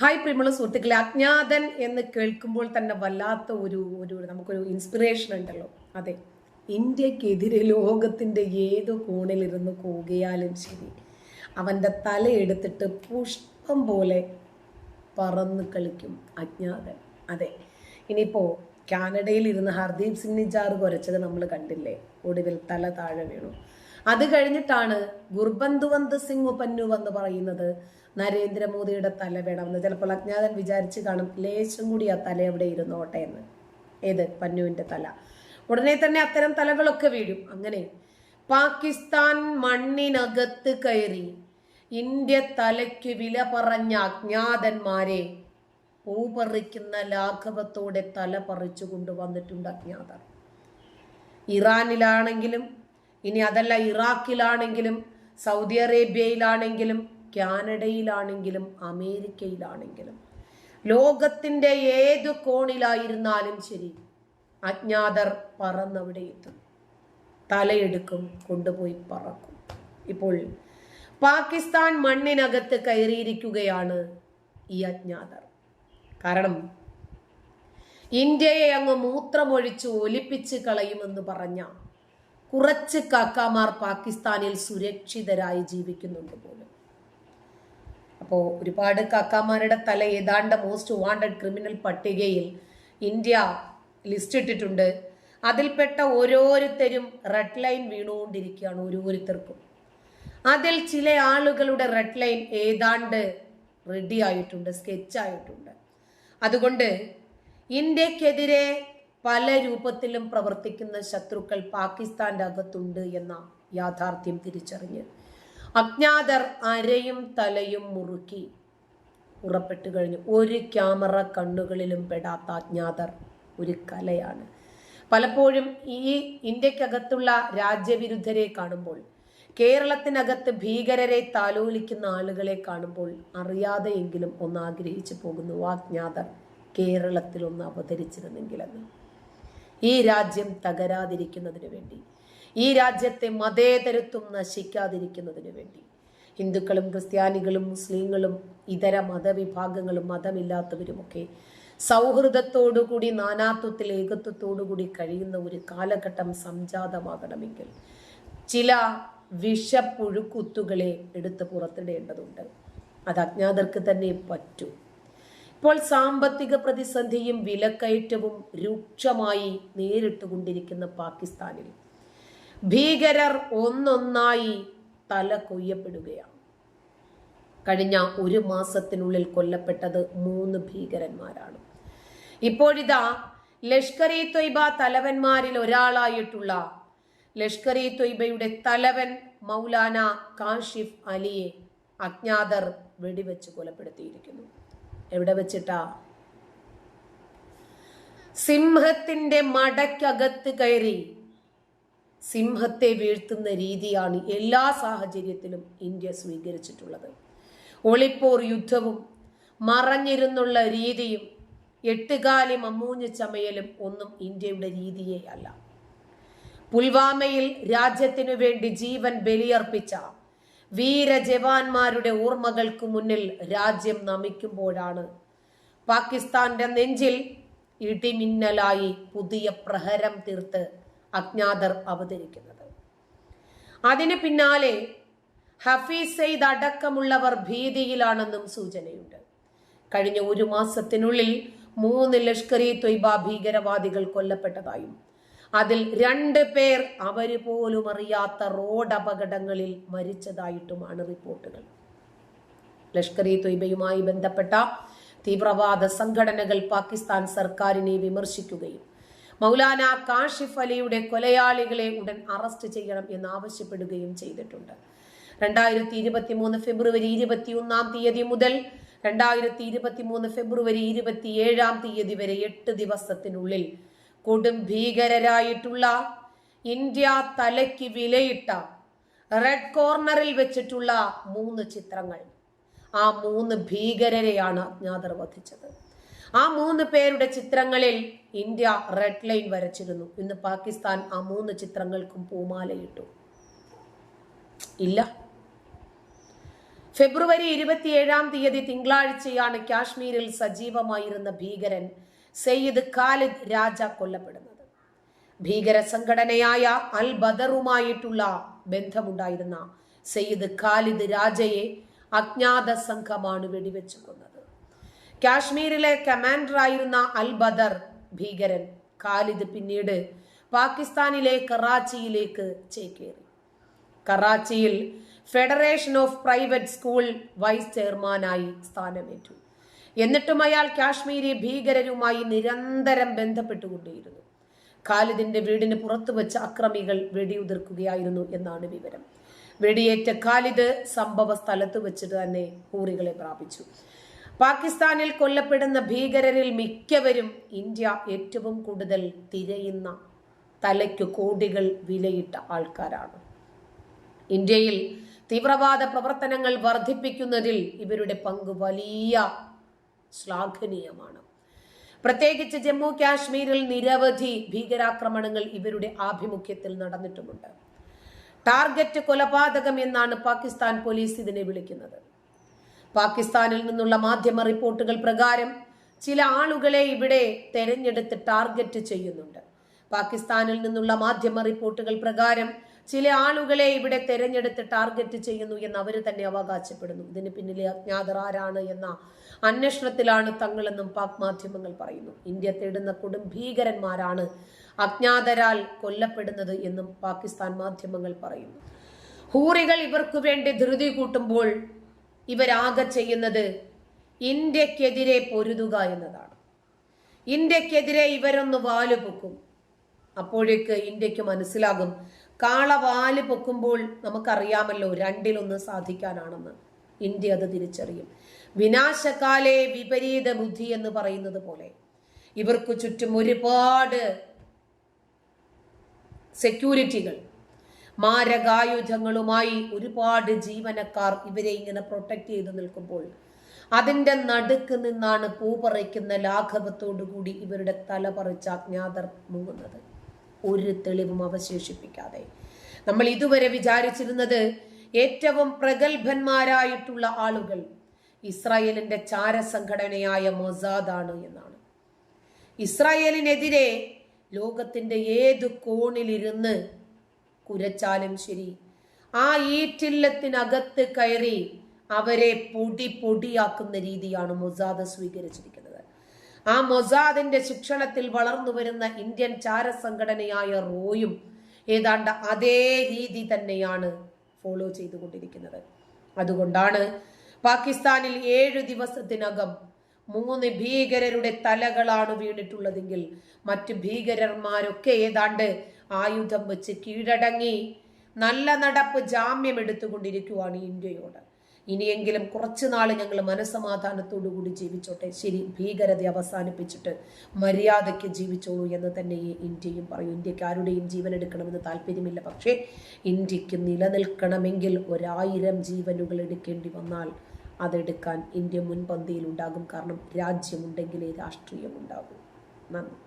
Hi പ്രിയമുള്ള സുഹൃത്തുക്കളെ അജ്ഞാതൻ എന്ന് കേൾക്കുമ്പോൾ തന്നെ വല്ലാത്ത ഒരു ഒരു നമുക്കൊരു ഇൻസ്പിറേഷൻ ഉണ്ടല്ലോ. അതെ ഇന്ത്യക്കെതിരെ ലോകത്തിന്റെ ഏത് കോണിലിരുന്ന് കൂകിയാലും ശരി അവന്റെ തലയെടുത്തിട്ട് പുഷ്പം പോലെ പറന്ന് കളിക്കും അജ്ഞാതൻ. അതെ ഇനിയിപ്പോൾ കാനഡയിൽ ഇരുന്ന് ഹർദീപ് സിംഗ് നിജാർ കുരച്ചത് നമ്മൾ കണ്ടില്ലേ ഒടുവിൽ തല താഴെ വീണു. അത് കഴിഞ്ഞിട്ടാണ് ഗുർബന്ധുവന്ത് സിംഗ് പന്നു എന്ന് പറയുന്നത് നരേന്ദ്രമോദിയുടെ തല വേണമെന്ന്. ചിലപ്പോൾ അജ്ഞാതൻ വിചാരിച്ച് കാണും ലേശം കൂടി ആ തല എവിടെ ഇരുന്നോട്ടെ എന്ന്. ഏത്? പന്നുവിന്റെ തല. ഉടനെ തന്നെ അത്തരം തലകളൊക്കെ വീഴും. അങ്ങനെ പാകിസ്ഥാൻ മണ്ണിനകത്ത് കയറി ഇന്ത്യ തലയ്ക്ക് വില പറഞ്ഞ അജ്ഞാതന്മാരെ പൂപറിക്കുന്ന ലാഘവത്തോടെ തല പറിച്ചു കൊണ്ടുവന്നിട്ടുണ്ട് അജ്ഞാതർ. ഇറാനിലാണെങ്കിലും ഇനി അതല്ല ഇറാഖിലാണെങ്കിലും സൗദി അറേബ്യയിലാണെങ്കിലും കാനഡയിലാണെങ്കിലും അമേരിക്കയിലാണെങ്കിലും. ലോകത്തിന്റെ ഏത് കോണിലായിരുന്നാലും ശരി അജ്ഞാതർ പറന്നവിടെ എത്തും. തലയെടുക്കും കൊണ്ടുപോയി പറക്കും. ഇപ്പോൾ പാകിസ്ഥാൻ മണ്ണിനകത്ത് കയറിയിരിക്കുകയാണ് ഈ അജ്ഞാതർ. കാരണം ഇന്ത്യയെ അങ്ങ് മൂത്രമൊഴിച്ച് ഒലിപ്പിച്ച് കളയുമെന്ന് പറഞ്ഞ കുറച്ച് കാക്കാമാർ പാകിസ്ഥാനിൽ സുരക്ഷിതരായി ജീവിക്കുന്നുണ്ട് പോലും. അപ്പോൾ ഒരുപാട് കാക്കാമാരുടെ തല ഏതാണ്ട് മോസ്റ്റ് വാണ്ടഡ് ക്രിമിനൽ പട്ടികയിൽ ഇന്ത്യ ലിസ്റ്റ് ഇട്ടിട്ടുണ്ട്. അതിൽപ്പെട്ട ഓരോരുത്തരും റെഡ് ലൈൻ വീണുകൊണ്ടിരിക്കുകയാണ് ഓരോരുത്തർക്കും അതിൽ ചില ആളുകളുടെ റെഡ് ലൈൻ ഏതാണ്ട് റെഡി ആയിട്ടുണ്ട് സ്കെച്ച് ആയിട്ടുണ്ട്. അതുകൊണ്ട് ഇന്ത്യക്കെതിരെ പല രൂപത്തിലും പ്രവർത്തിക്കുന്ന ശത്രുക്കൾ പാകിസ്ഥാന്റെ അകത്തുണ്ട് എന്ന യാഥാർത്ഥ്യം തിരിച്ചറിഞ്ഞ് അജ്ഞാതർ അരയും തലയും മുറുക്കി ഉറപ്പെട്ടു കഴിഞ്ഞു. ഒരു ക്യാമറ കണ്ണുകളിലും പെടാത്ത അജ്ഞാതർ ഒരു കലയാണ്. പലപ്പോഴും ഈ ഇന്ത്യക്കകത്തുള്ള രാജ്യവിരുദ്ധരെ കാണുമ്പോൾ കേരളത്തിനകത്ത് ഭീകരരെ താലോലിക്കുന്ന ആളുകളെ കാണുമ്പോൾ അറിയാതെയെങ്കിലും ഒന്ന് ആഗ്രഹിച്ചു പോകുന്നു അജ്ഞാതർ കേരളത്തിൽ ഒന്ന് അവതരിച്ചിരുന്നെങ്കിലെന്ന്. ഈ രാജ്യം തകരാതിരിക്കുന്നതിന് വേണ്ടി. ഈ രാജ്യത്തെ മതേതരത്വം നശിക്കാതിരിക്കുന്നതിന് വേണ്ടി. ഹിന്ദുക്കളും ക്രിസ്ത്യാനികളും മുസ്ലിങ്ങളും ഇതര മതവിഭാഗങ്ങളും മതമില്ലാത്തവരുമൊക്കെ സൗഹൃദത്തോടുകൂടി നാനാത്വത്തിൽ ഏകത്വത്തോടുകൂടി കഴിയുന്ന ഒരു കാലഘട്ടം സംജാതമാകണമെങ്കിൽ ചില വിഷപ്പുഴുക്കുത്തുകളെ എടുത്ത് പുറത്തിടേണ്ടതുണ്ട്. അത് അജ്ഞാതർക്ക് തന്നെ പറ്റൂ. ഇപ്പോൾ സാമ്പത്തിക പ്രതിസന്ധിയും വിലക്കയറ്റവും രൂക്ഷമായി നേരിട്ടുകൊണ്ടിരിക്കുന്ന പാകിസ്ഥാനിൽ. ഭീകരർ ഒന്നൊന്നായി തല കൊയ്യപ്പെടുകയാണ്. കഴിഞ്ഞ ഒരു മാസത്തിനുള്ളിൽ കൊല്ലപ്പെട്ടത് മൂന്ന് ഭീകരന്മാരാണ്. ഇപ്പോഴിതാ ലഷ്കർ ഇ തൊയ്ബ തലവന്മാരിൽ ഒരാളായിട്ടുള്ള ലഷ്കർ ഇ തൊയ്ബയുടെ തലവൻ മൗലാന കാഷിഫ് അലിയെ അജ്ഞാതർ വെടിവെച്ച് കൊലപ്പെടുത്തിയിരിക്കുന്നു. എവിടെ വെച്ചിട്ടാ? സിംഹത്തിന്റെ മടക്കകത്ത് കയറി സിംഹത്തെ വീഴ്ത്തുന്ന രീതിയാണ് എല്ലാ സാഹചര്യത്തിലും ഇന്ത്യ സ്വീകരിച്ചിട്ടുള്ളത്. ഒളിപ്പോർ യുദ്ധവും മറഞ്ഞിരുന്നുള്ള രീതിയും എട്ടുകാലി മമ്മൂഞ്ഞ് ചമയലും ഒന്നും ഇന്ത്യയുടെ രീതിയേ അല്ല. പുൽവാമയിൽ രാജ്യത്തിനു വേണ്ടി ജീവൻ ബലിയർപ്പിച്ച വീര ജവാന്മാരുടെ ഓർമ്മകൾക്ക് മുന്നിൽ രാജ്യം നമിക്കുമ്പോഴാണ്. പാകിസ്ഥാന്റെ നെഞ്ചിൽ ഇടിമിന്നലായി പുതിയ പ്രഹരം തീർത്ത് അജ്ഞാതർ അവതരിക്കുന്നത്. അതിന് പിന്നാലെ ഹഫീസ് സെയ്ദ് അടക്കമുള്ളവർ ഭീതിയിലാണെന്നും സൂചനയുണ്ട്. കഴിഞ്ഞ ഒരു മാസത്തിനുള്ളിൽ മൂന്ന് ലഷ്കർ ഇ തൊയ്ബ ഭീകരവാദികൾ കൊല്ലപ്പെട്ടതായും അതിൽ രണ്ട് പേർ അവർ പോലും അറിയാത്ത റോഡ് അപകടങ്ങളിൽ മരിച്ചതായിട്ടുമാണ് റിപ്പോർട്ടുകൾ. ലഷ്കർ ഇ തൊയ്ബയുമായി ബന്ധപ്പെട്ട തീവ്രവാദ സംഘടനകൾ പാകിസ്ഥാൻ സർക്കാരിനെ വിമർശിക്കുകയും മൗലാന കാഷിഫ് അലിയുടെ കൊലയാളികളെ ഉടൻ അറസ്റ്റ് ചെയ്യണം എന്ന് ആവശ്യപ്പെടുകയും ചെയ്തിട്ടുണ്ട്. രണ്ടായിരത്തി ഇരുപത്തി മൂന്ന് ഫെബ്രുവരി ഇരുപത്തി ഒന്നാം തീയതി മുതൽ രണ്ടായിരത്തി ഇരുപത്തി മൂന്ന് ഫെബ്രുവരി ഇരുപത്തി ഏഴാം തീയതി വരെ എട്ട് ദിവസത്തിനുള്ളിൽ കൊടും ഭീകരരായിട്ടുള്ള ഇന്ത്യ തലയ്ക്ക് വിലയിട്ട റെഡ് കോർണറിൽ വെച്ചിട്ടുള്ള മൂന്ന് ചിത്രങ്ങൾ. ആ മൂന്ന് ഭീകരരെയാണ് അജ്ഞാതർ വധിച്ചത്. ആ മൂന്ന് പേരുടെ ചിത്രങ്ങളിൽ ഇന്ത്യ റെഡ് ലൈൻ വരച്ചിരുന്നു. ഇന്ന് പാകിസ്ഥാൻ ആ മൂന്ന് ചിത്രങ്ങൾക്കും പൂമാലയിട്ടു. ഇല്ല. ഫെബ്രുവരി ഇരുപത്തിയേഴാം തീയതി തിങ്കളാഴ്ചയാണ് കാശ്മീരിൽ സജീവമായിരുന്ന ഭീകരൻ സയ്യിദ് ഖാലിദ് രാജ കൊല്ലപ്പെടുന്നത്. ഭീകര സംഘടനയായ അൽ ബദറുമായിട്ടുള്ള ബന്ധമുണ്ടായിരുന്ന സയ്യിദ് ഖാലിദ് രാജയെ അജ്ഞാത സംഘമാണ് വെടിവെച്ചു കൊന്നത്. കാശ്മീരിലെ കമാൻഡറായിരുന്ന അൽ ബദർ ഭീകരൻ ഖാലിദ് പിന്നീട് പാകിസ്ഥാനിലെ കറാച്ചിയിലേക്ക് ചേക്കേറി. കറാച്ചിയിൽ federation of private school vice ചെയർമാനായി സ്ഥാനമേറ്റു. എന്നിട്ടും അയാൾ കാശ്മീരി ഭീകരരുമായി നിരന്തരം ബന്ധപ്പെട്ടുകൊണ്ടേയിരുന്നു. ഖാലിദിന്റെ വീടിന് പുറത്തു വെച്ച് അക്രമികൾ വെടിയുതിർക്കുകയായിരുന്നു എന്നാണ് വിവരം. വെടിയേറ്റ ഖാലിദ് സംഭവ സ്ഥലത്ത് വെച്ച് തന്നെ ഹൂറികളെ പ്രാപിച്ചു. പാകിസ്ഥാനിൽ കൊല്ലപ്പെടുന്ന ഭീകരരിൽ മിക്കവരും ഇന്ത്യ ഏറ്റവും കൂടുതൽ തിരയുന്ന തലയ്ക്ക് കോടികൾ വിലയിട്ട ആൾക്കാരാണ്. ഇന്ത്യയിൽ തീവ്രവാദ പ്രവർത്തനങ്ങൾ വർദ്ധിപ്പിക്കുന്നതിൽ ഇവരുടെ പങ്ക് വലിയ ശ്ലാഘനീയമാണ്. പ്രത്യേകിച്ച് ജമ്മു കാശ്മീരിൽ നിരവധി ഭീകരാക്രമണങ്ങൾ ഇവരുടെ ആഭിമുഖ്യത്തിൽ നടന്നിട്ടുമുണ്ട്. ടാർഗറ്റ് കൊലപാതകം എന്നാണ് പാകിസ്ഥാൻ പോലീസ് ഇതിനെ വിളിക്കുന്നത്. പാകിസ്ഥാനിൽ നിന്നുള്ള മാധ്യമ റിപ്പോർട്ടുകൾ പ്രകാരം ചില ആളുകളെ ഇവിടെ തെരഞ്ഞെടുത്ത് ടാർഗറ്റ് ചെയ്യുന്നുണ്ട്. പാകിസ്ഥാനിൽ നിന്നുള്ള മാധ്യമ റിപ്പോർട്ടുകൾ പ്രകാരം ചില ആളുകളെ ഇവിടെ തെരഞ്ഞെടുത്ത് ടാർഗറ്റ് ചെയ്യുന്നു എന്ന് അവർ തന്നെ അവകാശപ്പെടുന്നു. ഇതിന് പിന്നിലെ അജ്ഞാതർ ആരാണ് എന്ന അന്വേഷണത്തിലാണ് തങ്ങളെന്നും പാക് മാധ്യമങ്ങൾ പറയുന്നു. ഇന്ത്യ തേടുന്ന കൊടും ഭീകരന്മാരാണ് അജ്ഞാതരാൽ കൊല്ലപ്പെടുന്നത് എന്നും പാകിസ്ഥാൻ മാധ്യമങ്ങൾ പറയുന്നു. ഹൂറികൾ ഇവർക്കു വേണ്ടി ധൃതി കൂട്ടുമ്പോൾ ഇവരാകെ ചെയ്യുന്നത് ഇന്ത്യക്കെതിരെ പൊരുതുക എന്നതാണ്. ഇന്ത്യക്കെതിരെ ഇവരൊന്ന് വാലുപൊക്കും. അപ്പോഴേക്ക് ഇന്ത്യയ്ക്ക് മനസ്സിലാകും കാള വാൽ പൊക്കുമ്പോൾ നമുക്കറിയാമല്ലോ രണ്ടിലൊന്ന് സാധിക്കാനാണെന്ന്. ഇന്ത്യ അത് തിരിച്ചറിയും. വിനാശകാലെ വിപരീത ബുദ്ധി എന്ന് പറയുന്നത് പോലെ. ഇവർക്ക് ചുറ്റും ഒരുപാട് സെക്യൂരിറ്റികൾ മാരകായുധങ്ങളുമായി ഒരുപാട് ജീവനക്കാർ ഇവരെ ഇങ്ങനെ പ്രൊട്ടക്ട് ചെയ്ത് നിൽക്കുമ്പോൾ അതിന്റെ നടുക്ക് നിന്നാണ് പൂ പറിക്കുന്ന ലാഘവത്തോടുകൂടി ഇവരുടെ തല പറിച്ച അജ്ഞാതർ മുങ്ങുന്നത്. ഒരു തെളിവും അവശേഷിപ്പിക്കാതെ. നമ്മൾ ഇതുവരെ വിചാരിച്ചിരുന്നത് ഏറ്റവും പ്രഗത്ഭന്മാരായിട്ടുള്ള ആളുകൾ ഇസ്രായേലിന്റെ ചാരസംഘടനയായ മൊസാദാണ് എന്നാണ്. ഇസ്രായേലിനെതിരെ ലോകത്തിന്റെ ഏത് കോണിലിരുന്ന് കുരച്ചാലും ശരി ആ ഈറ്റില്ലത്തിനകത്ത് കയറി അവരെ പൊടി പൊടിയാക്കുന്ന രീതിയാണ് മൊസാദ് സ്വീകരിച്ചിരിക്കുന്നത്. ആ മൊസാദിന്റെ ശിക്ഷണത്തിൽ വളർന്നു വരുന്ന ഇന്ത്യൻ ചാരസംഘടനയായ റോയും ഏതാണ്ട് അതേ രീതി തന്നെയാണ് ഫോളോ ചെയ്തുകൊണ്ടിരിക്കുന്നത്. അതുകൊണ്ടാണ് പാകിസ്ഥാനിൽ ഏഴു ദിവസത്തിനകം മൂന്ന് ഭീകരരുടെ തലകളാണ് വീണിട്ടുള്ളതെങ്കിൽ മറ്റ് ഭീകരന്മാരൊക്കെ ഏതാണ്ട് ആയുധം വെച്ച് കീഴടങ്ങി നല്ല നടപ്പ് ജാമ്യം എടുത്തുകൊണ്ടിരിക്കുവാണ് ഇന്ത്യയോട്. ഇനിയെങ്കിലും കുറച്ചു നാൾ ഞങ്ങൾ മനസ്സമാധാനത്തോടു കൂടി ജീവിച്ചോട്ടെ. ശരി ഭീകരത അവസാനിപ്പിച്ചിട്ട് മര്യാദയ്ക്ക് ജീവിച്ചോളൂ എന്ന് തന്നെ ഇന്ത്യയും പറയും. ഇന്ത്യയ്ക്ക് ആരുടെയും ജീവൻ എടുക്കണമെന്ന് താല്പര്യമില്ല. പക്ഷേ ഇന്ത്യയ്ക്ക് നിലനിൽക്കണമെങ്കിൽ ഒരായിരം ജീവനുകൾ എടുക്കേണ്ടി വന്നാൽ അതെടുക്കാൻ ഇന്ത്യ മുൻപന്തിയിൽ ഉണ്ടാകും. കാരണം രാജ്യമുണ്ടെങ്കിലേ രാഷ്ട്രീയമുണ്ടാകും നന്ദി.